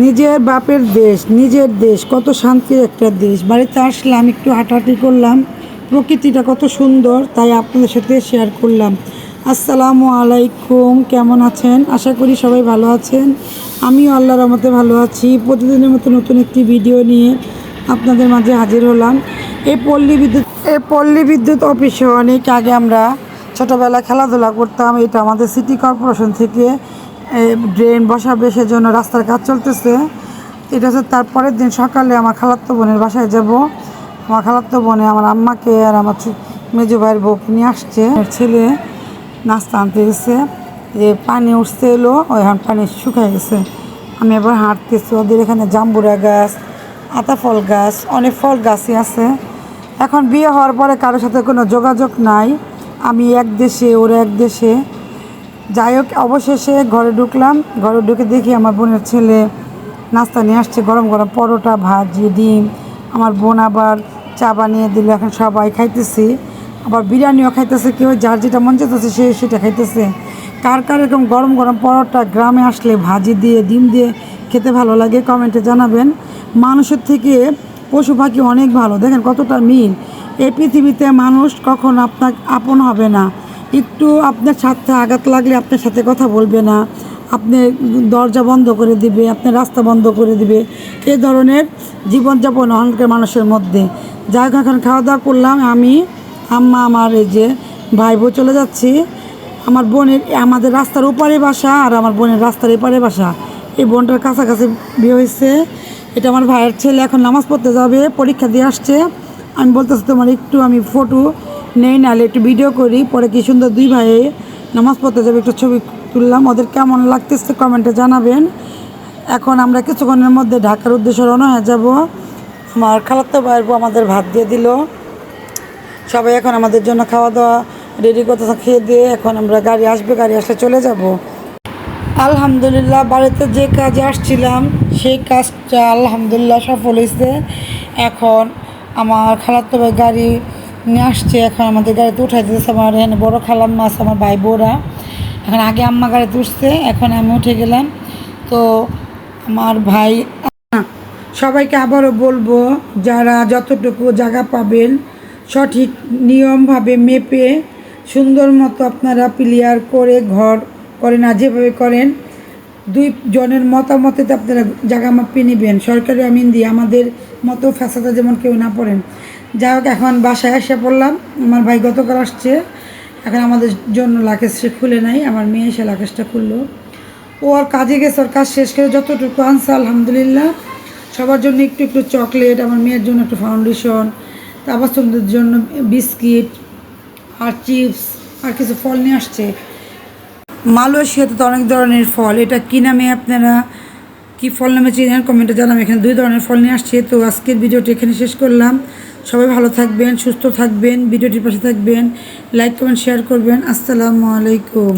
নিজের বাপের দেশ, নিজের দেশ, কত শান্তির একটা দেশ। বাড়িতে আসলাম, একটু হাঁটাহাঁটি করলাম। প্রকৃতিটা কত সুন্দর, তাই আপনাদের সাথে শেয়ার করলাম। আসসালামু আলাইকুম, কেমন আছেন? আশা করি সবাই ভালো আছেন। আমিও আল্লাহর রহমতে ভালো আছি। প্রতিদিনের মতো নতুন একটি ভিডিও নিয়ে আপনাদের মাঝে হাজির হলাম। এই পল্লী বিদ্যুৎ, এই পল্লী বিদ্যুৎ অফিসে অনেক আগে আমরা ছোটোবেলা খেলাধুলা করতাম। এটা আমাদের সিটি কর্পোরেশন থেকে ড্রেন বসাবে সেজন্য রাস্তার কাজ চলতেছে। এটা হচ্ছে তারপরের দিন সকালে আমার খালাত্তো বোনের বাসায় যাব। আমার খালাত্তো বোনে আমার আম্মাকে আর আমার মেজো ভাইয়ের বউকে নিয়ে আসছে। ছেলে নাস্তা আনতে গেছে। যে পানি উঠতে এলো এখন পানি শুকায় গেছে। আমি এবার হাঁটতেছি। ওদের এখানে জাম্বুরা গাছ, আতা ফল গাছ, অনেক ফল গাছই আছে। এখন বিয়ে হওয়ার পরে কারোর সাথে কোনো যোগাযোগ নাই। আমি এক দেশে, ওরা এক দেশে। যাই হোক, অবশেষে ঘরে ঢুকলাম। ঘরে ঢুকে দেখি আমার বোনের ছেলে নাস্তা নিয়ে আসছে, গরম গরম পরোটা, ভাজি, ডিম। আমার বোন আবার চা বানিয়ে দিল, এখন সবাই খাইতেছি। আবার বিরিয়ানিও খাইতেছে, কেউ যার যেটা মন চাইতেছে সে সেটা খাইতেছে। কার কার এরকম গরম গরম পরোটা গ্রামে আসলে ভাজি দিয়ে, ডিম দিয়ে খেতে ভালো লাগে কমেন্টে জানাবেন। মানুষের থেকে পশু পাখি অনেক ভালো। দেখেন কতটা মিল। এই পৃথিবীতে মানুষ কখন আপনার আপন হবে না। একটু আপনার সাথে আঘাত লাগলে আপনার সাথে কথা বলবে না। আপনি দরজা বন্ধ করে দিবে আপনার রাস্তা বন্ধ করে দিবে। এ ধরনের জীবনযাপন অহংকার মানুষের মধ্যে। যাই হোক, এখন খাওয়া দাওয়া করলাম। আমি, আম্মা, আমার এই যে ভাই বউ চলে যাচ্ছি। আমার বোনের, আমাদের রাস্তার ওপারে বাসা আর আমার বোনের রাস্তার এপারে বাসা। এই বোনটার কাছাকাছি বিয়ে হয়েছে। এটা আমার ভাইয়ের ছেলে। এখন নামাজ পড়তে যাবে, পরীক্ষা দিয়ে আসছে। আমি বলতেছি, তোমার একটু আমি ফটো নেই, নাহলে একটু ভিডিও করি। পরে কি সুন্দর দুই ভাইয়ে নামাজ পড়তে যাবে, একটু ছবি তুললাম। ওদের কেমন লাগতেছে কমেন্টে জানাবেন। এখন আমরা কিছুক্ষণের মধ্যে ঢাকার উদ্দেশ্যে রওনা হয়ে যাব। আমার খালাত্তো ভাইয়ের আমাদের ভাত দিয়ে দিল। সবাই এখন আমাদের জন্য খাওয়া দাওয়া রেডি করতে খেয়ে দিয়ে এখন আমরা গাড়ি আসবে, গাড়ি আসলে চলে যাব। আলহামদুলিল্লাহ, বাড়িতে যে কাজে আসছিলাম, সেই কাজটা আলহামদুলিল্লাহ সফল হয়েছে এখন আমার খালাত্তো ভাই গাড়ি নিয়ে আসছে, এখন আমাদের গাড়িতে উঠাই দিতেছে, আমার এখানে বড়ো খালাম মাছ আমার ভাই বোরা এখন আগে আম্মা গাড়িতে উঠছে, এখন আমি উঠে গেলাম। তো আমার ভাই সবাইকে আবারও বলব, যারা যতটুকু জায়গা পাবেন, সঠিক নিয়মভাবে মেপে, সুন্দর মতো আপনারা প্লেয়ার করে ঘর করেন আর যেভাবে করেন, দুই জনের মতামতে আপনারা জায়গা মাপিয়ে নেবেন। সরকারি আমিন দিয়ে আমাদের মতো ফ্যাসাদা যেমন কেউ না পড়েন। যাই হোক, এখন বাসায় এসে পড়লাম। আমার ভাই গতকাল আসছে। এখন আমাদের জন্য লাকেজ সে খুলে নাই, আমার মেয়ে এসে লাকেজটা খুললো। ও আর কাজে গেছে, ওর কাজ শেষ করে যতটুকু আনছে, আলহামদুলিল্লাহ। সবার জন্য একটু একটু চকলেট আমার মেয়ের জন্য একটু ফাউন্ডেশন তারপর তোমাদের জন্য বিস্কিট আর চিপস আর কিছু ফল নিয়ে আসছে। মালয়েশিয়াতে তো অনেক ধরনের ফল। এটা কী নামে আপনারা কি ফল নামে চিনেন? কমেন্টে জানাম এখানে দুই ধরনের ফল নিয়ে আসছে। তো আজকের ভিডিওটি এখানে শেষ করলাম। সবাই ভালো থাকবেন সুস্থ থাকবেন ভিডিওটির পাশে থাকবেন লাইক কমেন্ট শেয়ার করবেন। আসসালামু আলাইকুম।